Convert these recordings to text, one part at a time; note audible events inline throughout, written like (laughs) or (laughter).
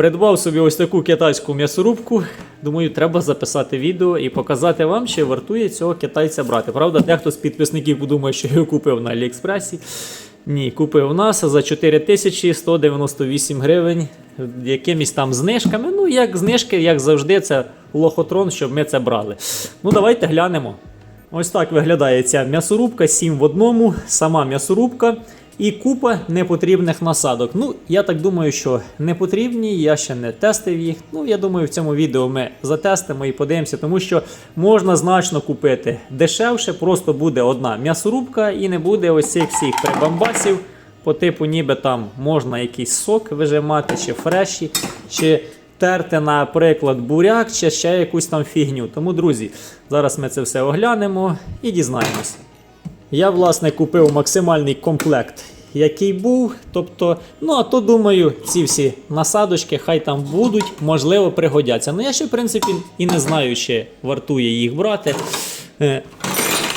Придбав собі ось таку китайську м'ясорубку. Думаю, треба записати відео і показати вам, чи вартує цього китайця брати. Правда, дехто з підписників подумає, що його купив на Аліекспресі. Ні, купив у нас за 4198 гривень якимись там знижками. Ну, як знижки, як завжди, це лохотрон, щоб ми це брали. Ну, давайте глянемо. Ось так виглядає ця м'ясорубка, 7 в одному, сама м'ясорубка і купа непотрібних насадок. Ну, я так думаю, що не потрібні, я ще не тестив їх. Ну, я думаю, в цьому відео ми затестимо і подивимося, тому що можна значно купити дешевше, просто буде одна м'ясорубка і не буде ось цих всіх прибамбасів. По типу, ніби там можна якийсь сок вижимати, чи фреші, чи терти, наприклад, буряк, чи ще якусь там фігню. Тому, друзі, зараз ми це все оглянемо і дізнаємося. Я, власне, купив максимальний комплект, який був. Тобто, ну а то думаю, ці всі насадочки хай там будуть, можливо, пригодяться. Ну я ще, в принципі, і не знаю, чи вартує їх брати. Е,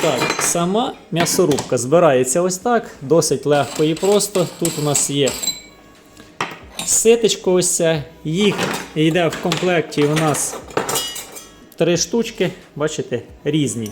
Так, сама м'ясорубка збирається ось так, досить легко і просто. Тут у нас є ситечко ось це. Їх йде в комплекті у нас три штучки, бачите, різні.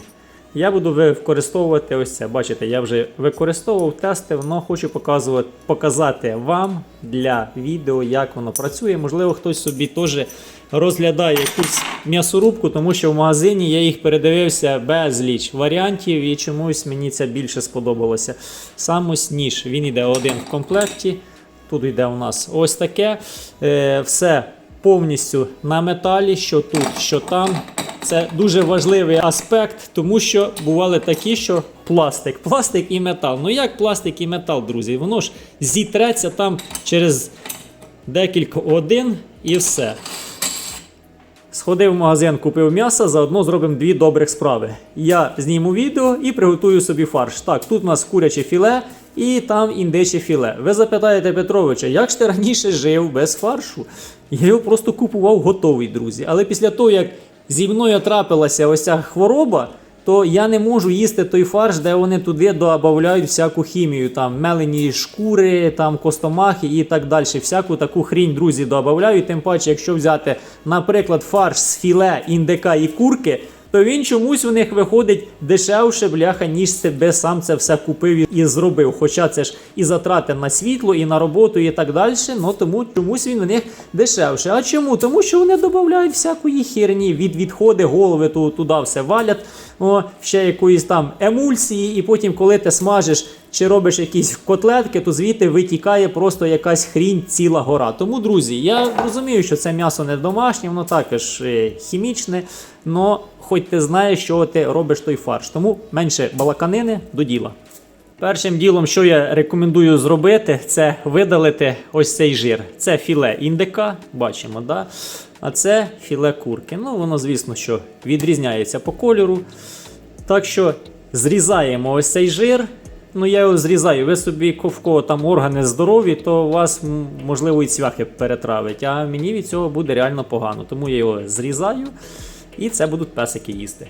Я буду використовувати ось це. Бачите, я вже використовував, тестив, але хочу показувати, показати вам для відео, як воно працює. Можливо, хтось собі теж розглядає якусь м'ясорубку, тому що в магазині я їх передивився безліч варіантів і чомусь мені це більше сподобалося. Сам ось ніж, він йде один в комплекті. Тут йде у нас ось таке. Е, все повністю на металі, що тут, що там. Це дуже важливий аспект, тому що бували такі, що пластик, пластик і метал. Ну як пластик і метал, друзі? Воно ж зітреться там через декілька годин і все. Сходив в магазин, купив м'ясо, заодно зробимо дві добрих справи. Я зніму відео і приготую собі фарш. Так, тут у нас куряче філе і там індиче філе. Ви запитаєте Петровича, як ж ти раніше жив без фаршу? Я його просто купував готовий, друзі. Але після того, як зі мною трапилася ось ця хвороба, то я не можу їсти той фарш, де вони туди додають всяку хімію, там мелені шкури, там костомахи і так далі. Всяку таку хрінь, друзі, додають. Тим паче, якщо взяти, наприклад, фарш з філе, індика і курки, то він чомусь у них виходить дешевше, бляха, ніж себе сам це все купив і зробив. Хоча це ж і затрати на світло, і на роботу, і так далі. Ну тому чомусь він у них дешевше. А чому? Тому що вони додають всякої херні, від відходи, голови ту- туди все валять. О, ще якоїсь там емульсії, і потім, коли ти смажиш чи робиш якісь котлетки, то звідти витікає просто якась хрінь ціла гора. Тому, друзі, я розумію, що це м'ясо не домашнє, воно також е, хімічне, але хоч ти знаєш, що ти робиш той фарш. Тому менше балаканини до діла. Першим ділом, що я рекомендую зробити, це видалити ось цей жир. Це філе індика, бачимо, да? а це філе курки. Ну, воно, звісно, що відрізняється по кольору. Так що зрізаємо ось цей жир. Ну, я його зрізаю. Ви собі кого там органи здорові, то у вас можливо і цвяхи перетравить. А мені від цього буде реально погано. Тому я його зрізаю і це будуть песики їсти.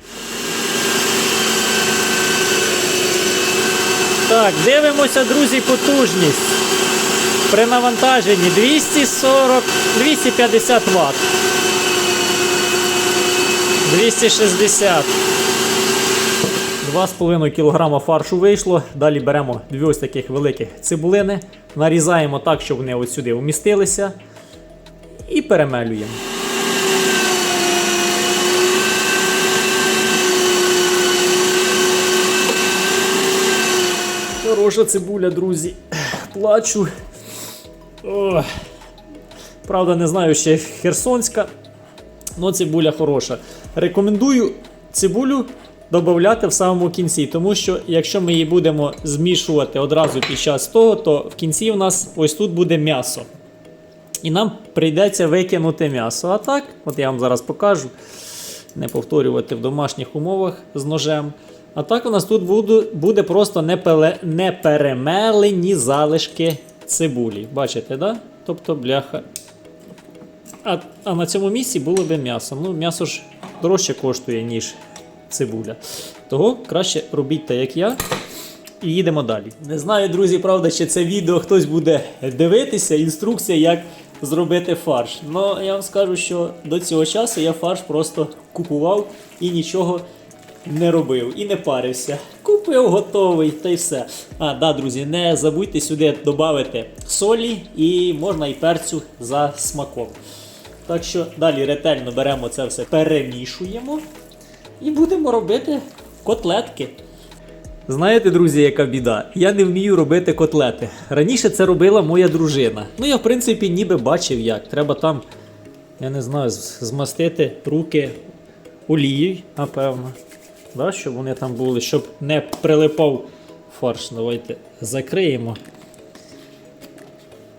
Так, дивимося, друзі, потужність. При навантаженні 240, 250 Вт. 260. 2,5 кг фаршу вийшло. Далі беремо дві ось таких великих цибулини, нарізаємо так, щоб вони ось сюди вмістилися. І перемелюємо. Хороша цибуля, друзі. Плачу. Ох. Правда, не знаю, ще херсонська. але цибуля хороша. Рекомендую цибулю додати в самому кінці, тому що якщо ми її будемо змішувати одразу під час того, то в кінці в нас ось тут буде м'ясо. І нам прийдеться викинути м'ясо. А так, от я вам зараз покажу. Не повторювати в домашніх умовах з ножем. А так у нас тут буде, просто неперемелені залишки цибулі. Бачите, да? Тобто бляха. А, а на цьому місці було би м'ясо. Ну, м'ясо ж дорожче коштує, ніж цибуля. Того краще робіть так, як я. І їдемо далі. Не знаю, друзі, правда, чи це відео хтось буде дивитися. Інструкція, як зробити фарш. Ну, я вам скажу, що до цього часу я фарш просто купував і нічого не робив і не парився. Купив готовий та й все. А, да, друзі, не забудьте сюди додати солі і можна і перцю за смаком. Так що далі ретельно беремо це все, перемішуємо і будемо робити котлетки. Знаєте, друзі, яка біда? Я не вмію робити котлети. Раніше це робила моя дружина. Ну, я, в принципі, ніби бачив як. Треба там, я не знаю, змастити руки олією, напевно. Да, щоб вони там були, щоб не прилипав фарш. Давайте закриємо.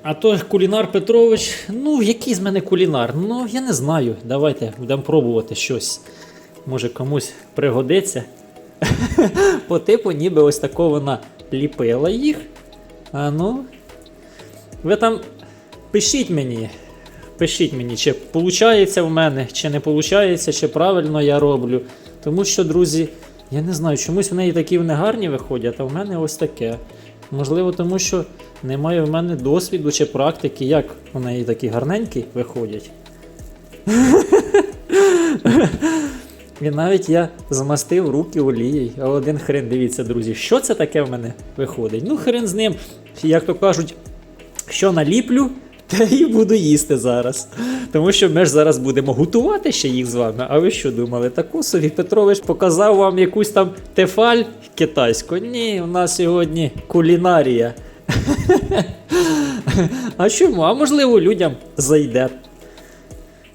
А то кулінар Петрович, ну який з мене кулінар? Ну я не знаю. Давайте будемо пробувати щось. Може комусь пригодиться. (laughs) По типу, ніби ось тако вона ліпила їх. А ну. Ви там пишіть мені. Пишіть мені, чи виходить в мене, чи не виходить, чи правильно я роблю. Тому що, друзі, я не знаю, чомусь в неї такі вони гарні виходять, а в мене ось таке. Можливо, тому що немає в мене досвіду чи практики, як у неї такі гарненькі виходять. І навіть я змастив руки олією, а один хрен, дивіться, друзі, що це таке в мене виходить? Ну, хрен з ним, як то кажуть, що наліплю, те і буду їсти зараз. Тому що ми ж зараз будемо готувати ще їх з вами. А ви що думали? Таку собі Петрович показав вам якусь там тефаль китайську. Ні, у нас сьогодні кулінарія. (laughs) А чому? А можливо, людям зайде.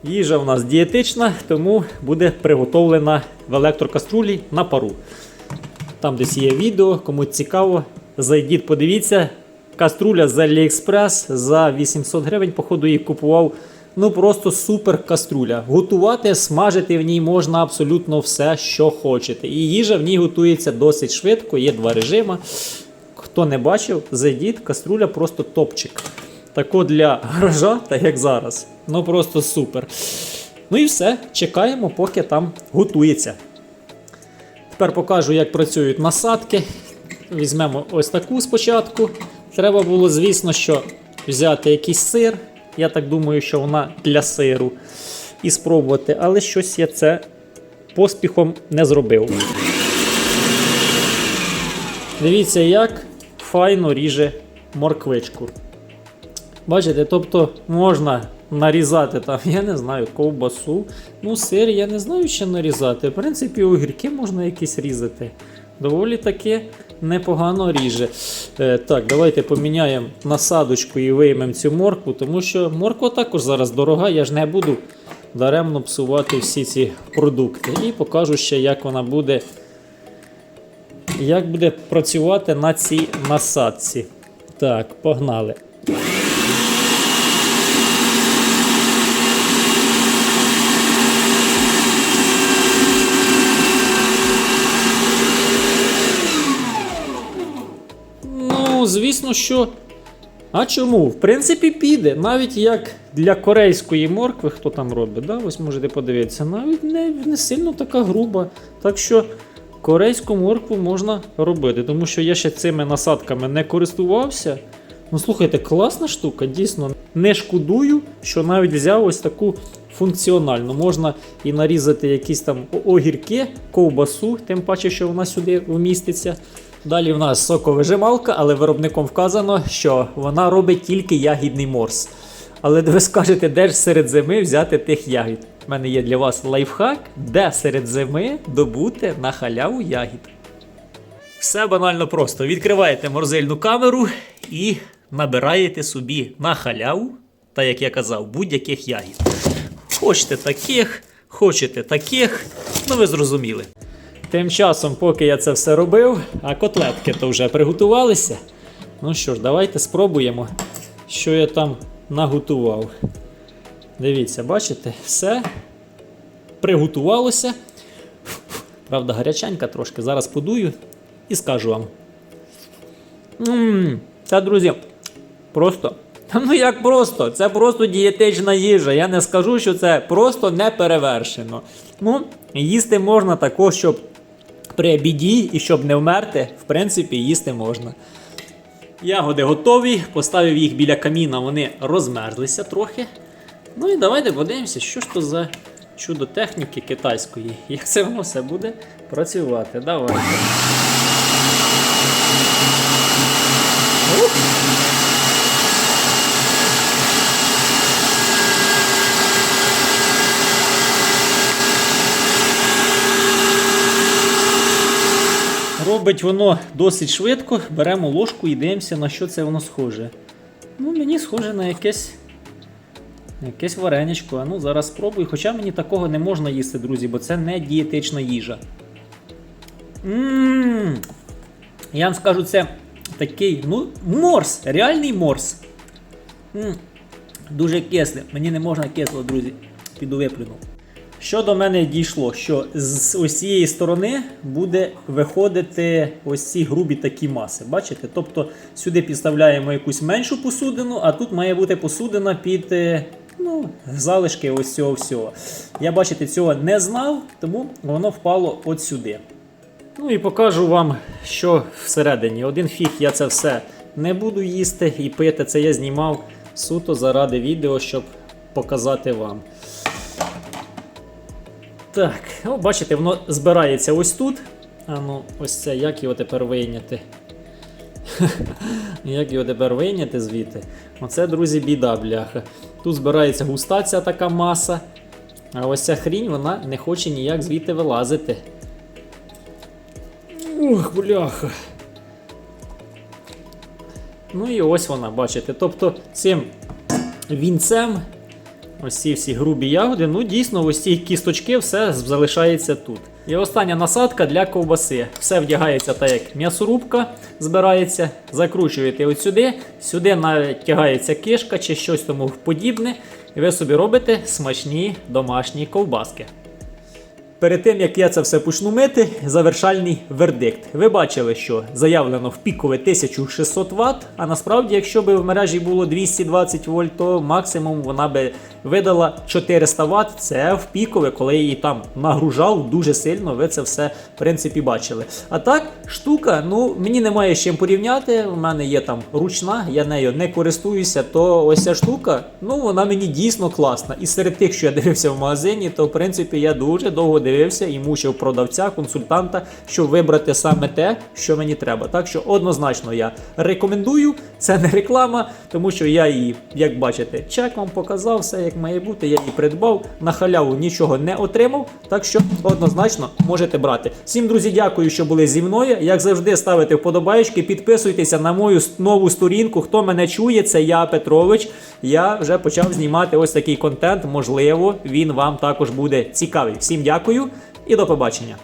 Їжа в нас дієтична, тому буде приготовлена в електрокаструлі на пару. Там десь є відео, кому цікаво, зайдіть, подивіться. Каструля з AliExpress за 800 гривень, походу, її купував. Ну просто супер каструля. Готувати, смажити в ній можна абсолютно все, що хочете. І їжа в ній готується досить швидко, є два режими. Хто не бачив, зайдіть, каструля просто топчик. Тако для гаража, так як зараз. Ну просто супер. Ну і все, чекаємо, поки там готується. Тепер покажу, як працюють насадки. Візьмемо ось таку спочатку. Треба було, звісно, що взяти якийсь сир. Я так думаю, що вона для сиру. І спробувати, але щось я це поспіхом не зробив. Dивіться, як файно ріже морквичку. Бачите, тобто можна нарізати там, я не знаю, ковбасу. Ну, сир, я не знаю, що нарізати. В принципі, огірки можна якісь різати. Доволі таки непогано ріже. Е, так, давайте поміняємо насадочку і виймемо цю моркву, тому що морква також зараз дорога, я ж не буду даремно псувати всі ці продукти. І покажу ще, як вона буде, як буде працювати на цій насадці. Так, погнали. Ну, звісно, що. А чому? В принципі, піде. Навіть як для корейської моркви, хто там робить, да? ось можете подивитися, навіть не, не сильно така груба. Так що корейську моркву можна робити, тому що я ще цими насадками не користувався. Ну, слухайте, класна штука, дійсно. Не шкодую, що навіть взяв ось таку функціональну. Можна і нарізати якісь там огірки, ковбасу, тим паче, що вона сюди вміститься. Далі в нас соковижималка, але виробником вказано, що вона робить тільки ягідний морс. Але ви скажете, де ж серед зими взяти тих ягід? У мене є для вас лайфхак, де серед зими добути на халяву ягід. Все банально просто. Відкриваєте морозильну камеру і набираєте собі на халяву, та як я казав, будь-яких ягід. Хочете таких, хочете таких, ну ви зрозуміли. Тим часом, поки я це все робив, а котлетки то вже приготувалися. Ну що ж, давайте спробуємо, що я там наготував. Дивіться, бачите, все приготувалося. Правда, гаряченька трошки. Зараз подую і скажу вам. Ммм, це, друзі, просто. (laughs) Ну як просто? Це просто дієтична їжа. Я не скажу, що це просто не перевершено. Ну, їсти можна також, щоб при біді і щоб не вмерти, в принципі, їсти можна. Ягоди готові, поставив їх біля каміна, вони розмерзлися трохи. Ну і давайте подивимося, що ж то за чудо техніки китайської. Як це воно все буде працювати. Давайте. Ух! Робить воно досить швидко. Беремо ложку і дивимося, на що це воно схоже. Ну, мені схоже на якесь. Якесь вареничко. А ну зараз спробую. Хоча мені такого не можна їсти, друзі, бо це не дієтична їжа. Ммм. Я вам скажу, це такий, ну, морс, реальний морс. м Дуже кисле. Мені не можна кисло, друзі. Піду виплюну. Що до мене дійшло, що з ось сторони буде виходити ось ці грубі такі маси. Бачите? Тобто сюди підставляємо якусь меншу посудину, а тут має бути посудина під е, ну, залишки ось цього всього. Я бачите, цього не знав, тому воно впало от сюди. Ну і покажу вам, що всередині. Один фіг я це все не буду їсти і пити. Це я знімав суто заради відео, щоб показати вам. Так, о, бачите, воно збирається ось тут. А ну, ось це, як його тепер вийняти? (laughs) як його тепер вийняти звідти? Оце, друзі, біда, бляха. Тут збирається густа ця така маса. А ось ця хрінь, вона не хоче ніяк звідти вилазити. Ух, бляха. Ну і ось вона, бачите. Тобто цим вінцем, ось ці всі грубі ягоди, ну дійсно, ось ці кісточки, все залишається тут. І остання насадка для ковбаси. Все вдягається так, як м'ясорубка збирається, закручуєте от сюди, сюди натягається кишка чи щось тому подібне, і ви собі робите смачні домашні ковбаски. Перед тим як я це все почну мити, завершальний вердикт. Ви бачили, що заявлено в пікове 1600 Вт, а насправді, якщо б в мережі було 220 вольт, то максимум вона би видала 400 Вт. Це в пікове, коли її там нагружав дуже сильно. Ви це все в принципі бачили. А так, штука, ну мені немає з чим порівняти. У мене є там ручна, я нею не користуюся. То ось ця штука, ну вона мені дійсно класна. І серед тих, що я дивився в магазині, то в принципі я дуже довго дивився і мучив продавця, консультанта, щоб вибрати саме те, що мені треба. Так що однозначно я рекомендую. Це не реклама, тому що я її, як бачите, чек вам показав, все як має бути. Я її придбав, на халяву нічого не отримав. Так що однозначно можете брати. Всім, друзі, дякую, що були зі мною. Як завжди, ставите вподобайки, підписуйтеся на мою нову сторінку. Хто мене чує, це я, Петрович. Я вже почав знімати ось такий контент. Можливо, він вам також буде цікавий. Всім дякую і до побачення.